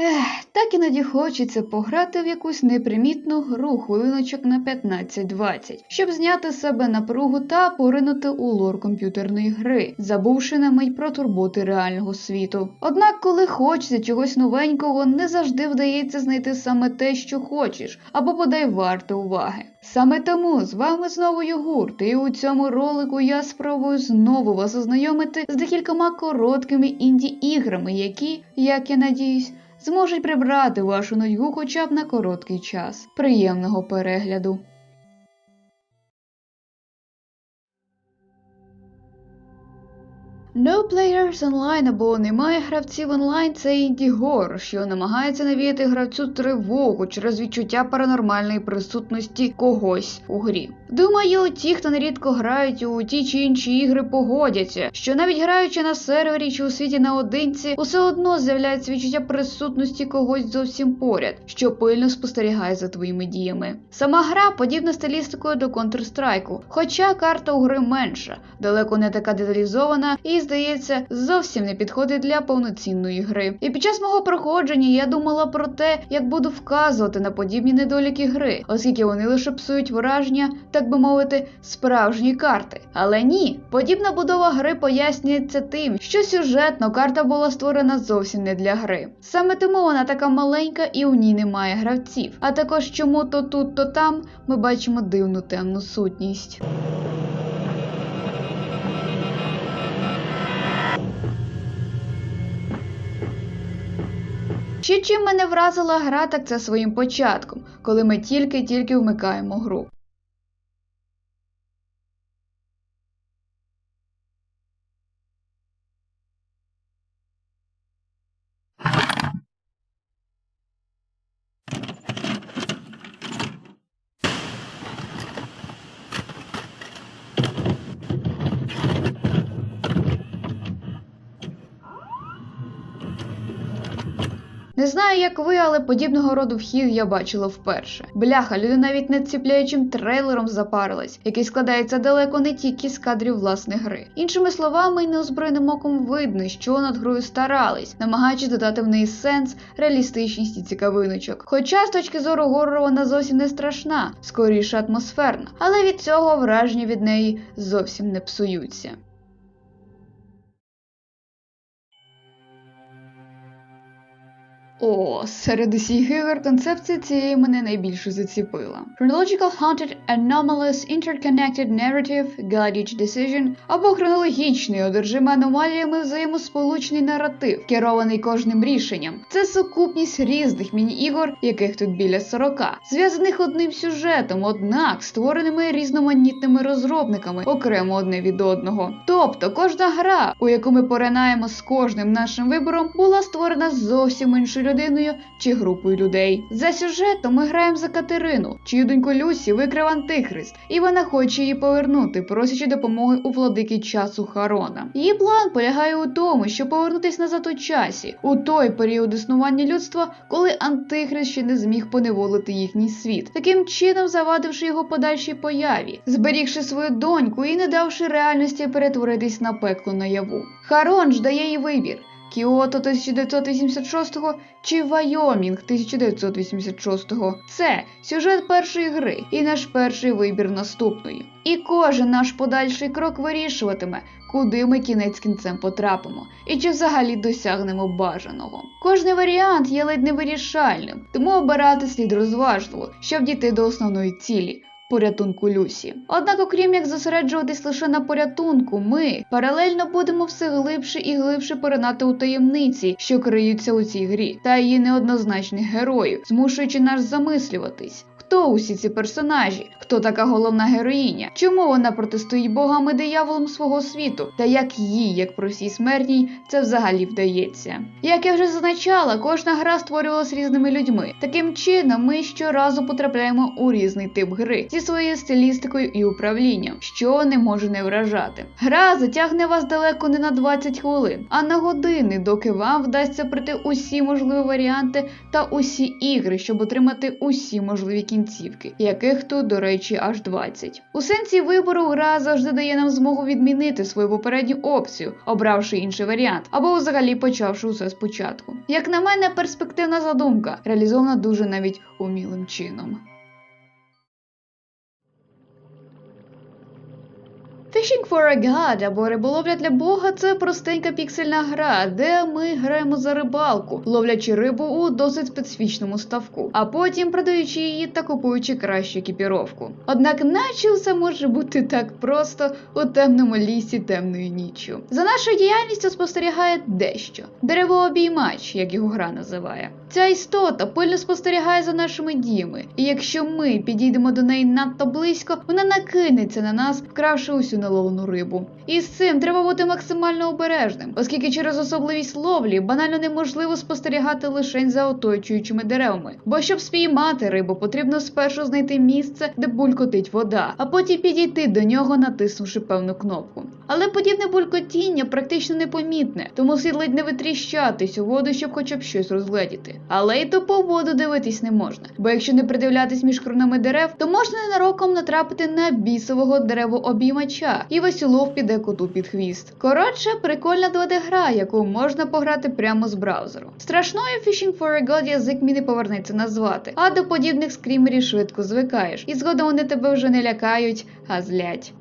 Ех, так іноді хочеться пограти в якусь непримітну гру хвилиночок на 15-20, щоб зняти з себе напругу та поринути у лор комп'ютерної гри, забувши на мить про турботи реального світу. Однак, коли хочеться чогось новенького, не завжди вдається знайти саме те, що хочеш, або бодай варте уваги. Саме тому з вами знову Йогурт, і у цьому ролику я спробую знову вас ознайомити з декількома короткими інді-іграми, які, як я надіюсь, зможуть прибрати вашу нудьгу хоча б на короткий час. Приємного перегляду! No Players Online або немає гравців онлайн це інді-гор, що намагається навіяти гравцю тривогу через відчуття паранормальної присутності когось у грі. Думаю, ті, хто нерідко грають у ті чи інші ігри, погодяться, що навіть граючи на сервері чи у світі наодинці, усе одно з'являється відчуття присутності когось зовсім поряд, що пильно спостерігає за твоїми діями. Сама гра подібна стилістикою до Counter-Strike, хоча карта у гри менша, далеко не така деталізована і, здається, зовсім не підходить для повноцінної гри. І під час мого проходження я думала про те, як буду вказувати на подібні недоліки гри, оскільки вони лише псують враження, так би мовити, справжньої карти. Але ні, подібна будова гри пояснюється тим, що сюжетно карта була створена зовсім не для гри. Саме тому вона така маленька і у ній немає гравців. А також чому то тут, то там ми бачимо дивну темну сутність. Ще чим мене вразила гра, так це своїм початком, коли ми тільки-тільки вмикаємо гру. Не знаю, як ви, але подібного роду вхід я бачила вперше. Бляха, люди навіть над ціпляючим трейлером запарились, який складається далеко не тільки з кадрів власної гри. Іншими словами, неозброєним оком видно, що над грою старались, намагаючись додати в неї сенс, реалістичність і цікавиночок. Хоча з точки зору горору вона зовсім не страшна, скоріше атмосферна, але від цього враження від неї зовсім не псуються. О, серед усіх ігор концепція цієї мене найбільше заціпила. Chronological Haunted Anomalous Interconnected Narrative Guidage Decision або хронологічний, одержимий аномаліями взаємосполучний наратив, керований кожним рішенням. Це сукупність різних міні-ігор, яких тут біля 40, зв'язаних одним сюжетом, однак створеними різноманітними розробниками окремо одне від одного. Тобто кожна гра, у яку ми поринаємо з кожним нашим вибором, була створена зовсім іншою людиною чи групою людей. За сюжетом ми граємо за Катерину, чию доньку Люсі викрив Антихрист, і вона хоче її повернути, просячи допомоги у владики часу Харона. Її план полягає у тому, щоб повернутися назад у часі, у той період існування людства, коли Антихрист ще не зміг поневолити їхній світ, таким чином завадивши його подальшій появі, зберігши свою доньку і не давши реальності перетворитись на пекло наяву. Харон ж дає їй вибір. Кіото 1986-го чи Вайомінг 1986-го. Це сюжет першої гри і наш перший вибір наступної. І кожен наш подальший крок вирішуватиме, куди ми кінець кінцем потрапимо, і чи взагалі досягнемо бажаного. Кожний варіант є ледь невирішальним, тому обирати слід розважливо, щоб дійти до основної цілі. Порятунку Люсі. Однак, окрім як зосереджуватись лише на порятунку, ми паралельно будемо все глибше і глибше поринати у таємниці, що криються у цій грі, та її неоднозначних героїв, змушуючи нас замислюватись. Хто усі ці персонажі? Хто така головна героїня? Чому вона протистоїть богам і дияволам свого світу? Та як їй, як простій смертній, це взагалі вдається? Як я вже зазначала, кожна гра створювалась різними людьми. Таким чином, ми щоразу потрапляємо у різний тип гри зі своєю стилістикою і управлінням, що не може не вражати. Гра затягне вас далеко не на 20 хвилин, а на години, доки вам вдасться пройти усі можливі варіанти та усі ігри, щоб отримати усі можливі кінці кінцівки, яких тут, до речі, аж 20. У сенсі вибору гра завжди дає нам змогу відмінити свою попередню опцію, обравши інший варіант, або взагалі почавши усе спочатку. Як на мене, перспективна задумка, реалізована дуже навіть умілим чином. Fishing for a God або риболовля для Бога це простенька піксельна гра, де ми граємо за рибалку, ловлячи рибу у досить специфічному ставку, а потім продаючи її та купуючи кращу екіпіровку. Однак, наче все може бути так просто у темному лісі темною ніччю. За нашою діяльністю спостерігає дещо деревообіймач, як його гра називає. Ця істота пильно спостерігає за нашими діями, і якщо ми підійдемо до неї надто близько, вона накинеться на нас, вкравши усю наловлену рибу. І з цим треба бути максимально обережним, оскільки через особливість ловлі банально неможливо спостерігати лише за оточуючими деревами. Бо щоб спіймати рибу, потрібно спершу знайти місце, де булькотить вода, а потім підійти до нього, натиснувши певну кнопку. Але подібне булькотіння практично непомітне, тому слід ледь не витріщатись у воду, щоб хоча б щось розгледіти. Але й то по воду дивитись не можна, бо якщо не придивлятись між кронами дерев, то можна ненароком натрапити на бісового деревообіймача, і весь піде коту під хвіст. Коротше, прикольна 2D-гра, яку можна пограти прямо з браузеру. Страшною Fishing for a God язик мені не повернеться назвати, а до подібних скрімерів швидко звикаєш, і згодом вони тебе вже не лякають, а злять.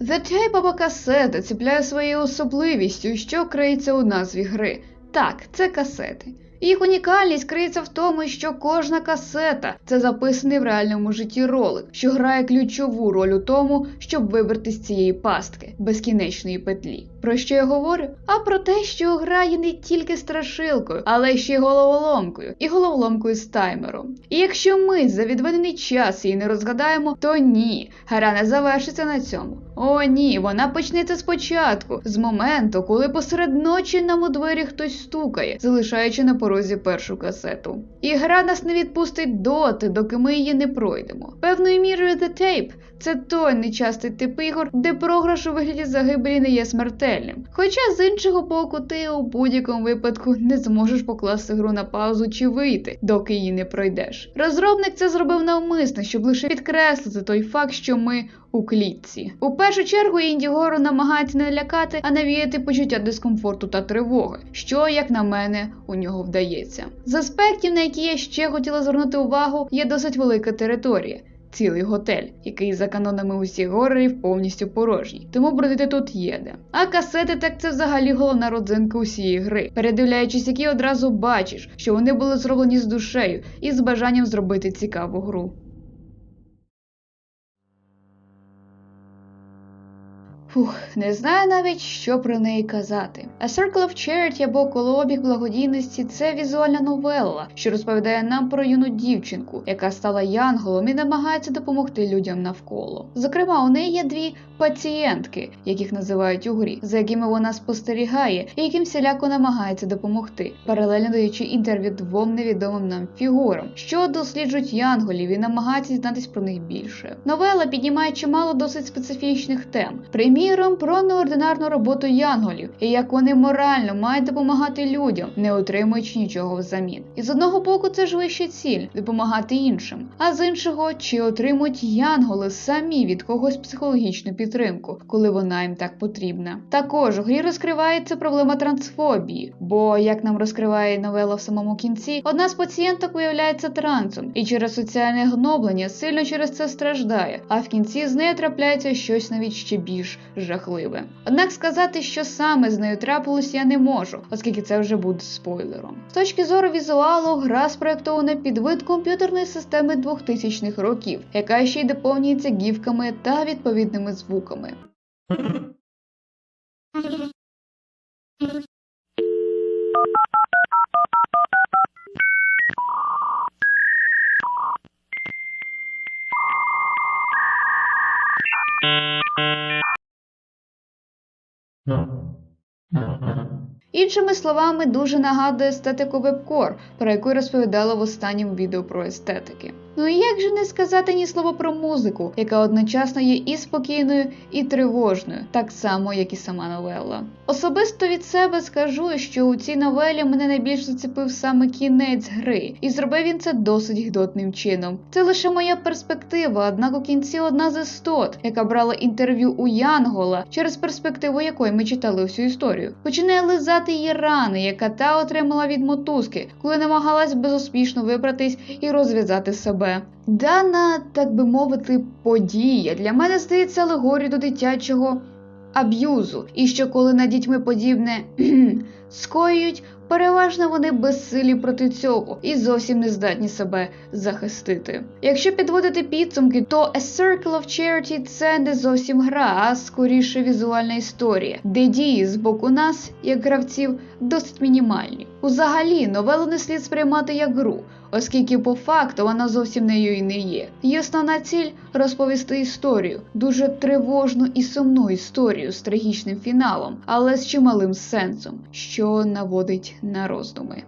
Tape або касета ціпляє своєю особливістю, що криється у назві гри. Так, це касети. Їх унікальність криється в тому, що кожна касета це записаний в реальному житті ролик, що грає ключову роль у тому, щоб вибрати з цієї пастки безкінечної петлі. Про що я говорю? А про те, що гра є не тільки страшилкою, але ще й головоломкою, і головоломкою з таймером. І якщо ми за відведений час її не розгадаємо, то ні, гра не завершиться на цьому. О, ні, вона почнеться спочатку, з моменту, коли посеред ночі нам у двері хтось стукає, залишаючи на порозі першу касету. І гра нас не відпустить доти, доки ми її не пройдемо. Певною мірою The Tape – це той нечастий тип ігор, де програш у вигляді загибелі не є смертельним. Хоча з іншого боку, ти у будь-якому випадку не зможеш покласти гру на паузу чи вийти, доки її не пройдеш. Розробник це зробив навмисно, щоб лише підкреслити той факт, що ми у клітці. У першу чергу Індігору намагається не лякати, а навіяти почуття дискомфорту та тривоги, що, як на мене, у нього вдається. З аспектів, на які я ще хотіла звернути увагу, є досить велика територія. Цілий готель, який за канонами усіх горерів повністю порожній, тому бродити тут є де. А касети так це взагалі головна родзинка усієї гри, передивляючись, які одразу бачиш, що вони були зроблені з душею і з бажанням зробити цікаву гру. Фух, не знаю навіть, що про неї казати. A Circle of Charity або колообіг благодійності це візуальна новелла, що розповідає нам про юну дівчинку, яка стала янголом і намагається допомогти людям навколо. Зокрема, у неї є дві пацієнтки, яких називають у грі, за якими вона спостерігає і яким всіляко намагається допомогти, паралельно даючи інтерв'ю двом невідомим нам фігурам, що досліджують янголів і намагаються дізнатись про них більше. Новела піднімає чимало досить специфічних тем. Приміром, про неординарну роботу янголів і як вони морально мають допомагати людям, не отримуючи нічого взамін. І з одного боку, це ж вища ціль допомагати іншим, а з іншого, чи отримують янголи самі від когось психологічну підтримку, коли вона їм так потрібна. Також у грі розкривається проблема трансфобії, бо як нам розкриває новела в самому кінці, одна з пацієнток виявляється трансом і через соціальне гноблення сильно через це страждає, а в кінці з нею трапляється щось навіть ще більш жахливе. Однак сказати, що саме з нею трапилось, я не можу, оскільки це вже буде спойлером. З точки зору візуалу, гра спроєктована під вид комп'ютерної системи 2000-х років, яка ще й доповнюється гівками та відповідними звуками. Іншими словами, дуже нагадує естетику вебкор, про яку розповідала в останньому відео про естетики. Ну і як же не сказати ні слова про музику, яка одночасно є і спокійною, і тривожною, так само, як і сама новела. Особисто від себе скажу, що у цій новелі мене найбільш зацепив саме кінець гри, і зробив він це досить гідотним чином. Це лише моя перспектива, однак у кінці одна з істот, яка брала інтерв'ю у Янгола, через перспективу якої ми читали всю історію, починає лизати її рани, яка та отримала від мотузки, коли намагалась безуспішно вибратись і розв'язати себе. Дана, так би мовити, подія для мене здається алегорією до дитячого аб'юзу, і що коли над дітьми подібне скоюють, переважно вони безсилі проти цього і зовсім не здатні себе захистити. Якщо підводити підсумки, то A Circle of Charity це не зовсім гра, а скоріше візуальна історія, де дії з боку нас, як гравців, досить мінімальні. Узагалі, новелу не слід сприймати як гру, оскільки по факту вона зовсім нею і не є. Її основна ціль розповісти історію, дуже тривожну і сумну історію з трагічним фіналом, але з чималим сенсом, що наводить на роздуми.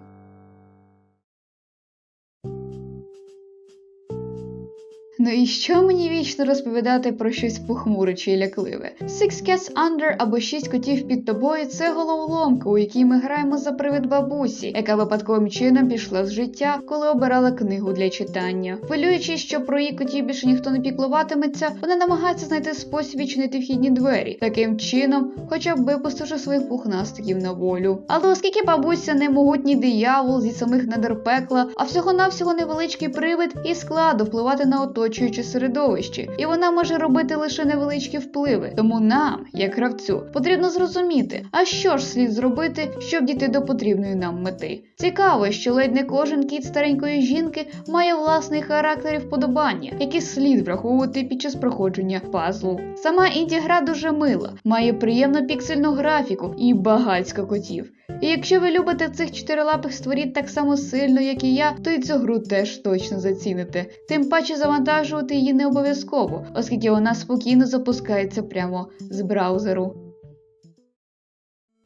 Ну і що мені вічно розповідати про щось похмуре чи лякливе? Six Cats Under або Шість котів під тобою це головоломка, у якій ми граємо за привид бабусі, яка випадковим чином пішла з життя, коли обирала книгу для читання. Хвилюючись, що про її котів більше ніхто не піклуватиметься, вона намагається знайти спосіб відчинити вхідні двері, таким чином, хоча б випустивши своїх пухнастиків на волю. Але оскільки бабуся не могутній диявол зі самих недер пекла, а всього-навсього невеличкий привид і складу впливати на оточуюче середовище, і вона може робити лише невеличкі впливи. Тому нам, як гравцю, потрібно зрозуміти, а що ж слід зробити, щоб дійти до потрібної нам мети. Цікаво, що ледь не кожен кіт старенької жінки має власний характер і вподобання, які слід враховувати під час проходження пазлу. Сама інді-гра дуже мила, має приємну піксельну графіку і багатько котів. І якщо ви любите цих чотирилапих створіт так само сильно, як і я, то й цю гру теж точно заціните. Тим паче завантажувати її не обов'язково, оскільки вона спокійно запускається прямо з браузеру.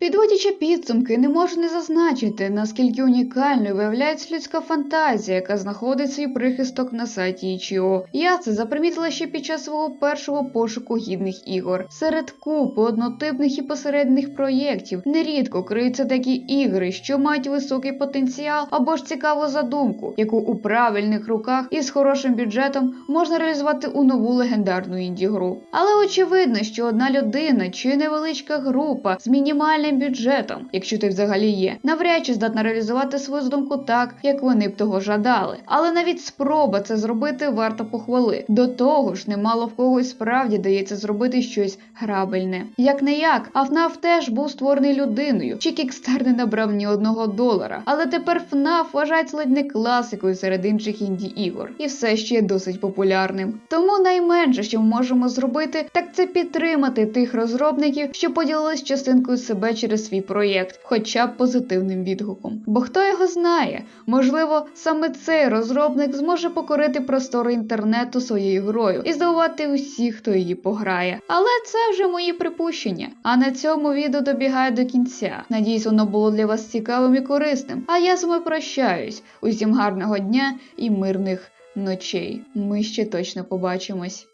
Підводячи підсумки, не можу не зазначити, наскільки унікальною виявляється людська фантазія, яка знаходить свій прихисток на сайті Itch.io. Я це запримітила ще під час свого першого пошуку гідних ігор. Серед купи однотипних і посередних проєктів нерідко криються такі ігри, що мають високий потенціал або ж цікаву задумку, яку у правильних руках і з хорошим бюджетом можна реалізувати у нову легендарну інді-гру. Але очевидно, що одна людина чи невеличка група з мінімальним бюджетом, якщо ти взагалі є, навряд чи здатна реалізувати свою задумку так, як вони б того жадали. Але навіть спроба це зробити варто похвали. До того ж, немало в когось справді дається зробити щось грабельне. Як не як, а FNAF теж був створений людиною, чи Kickstarter не набрав ні одного долара. Але тепер FNAF вважається ледь не класикою серед інших інді ігор, і все ще є досить популярним. Тому найменше, що ми можемо зробити, так це підтримати тих розробників, що поділились частинкою себе через свій проєкт, хоча б позитивним відгуком. Бо хто його знає, можливо, саме цей розробник зможе покорити простори інтернету своєю грою і здивувати усіх, хто її пограє. Але це вже мої припущення. А на цьому відео добігає до кінця. Надіюсь, воно було для вас цікавим і корисним. А я з вами прощаюсь. Усім гарного дня і мирних ночей. Ми ще точно побачимось.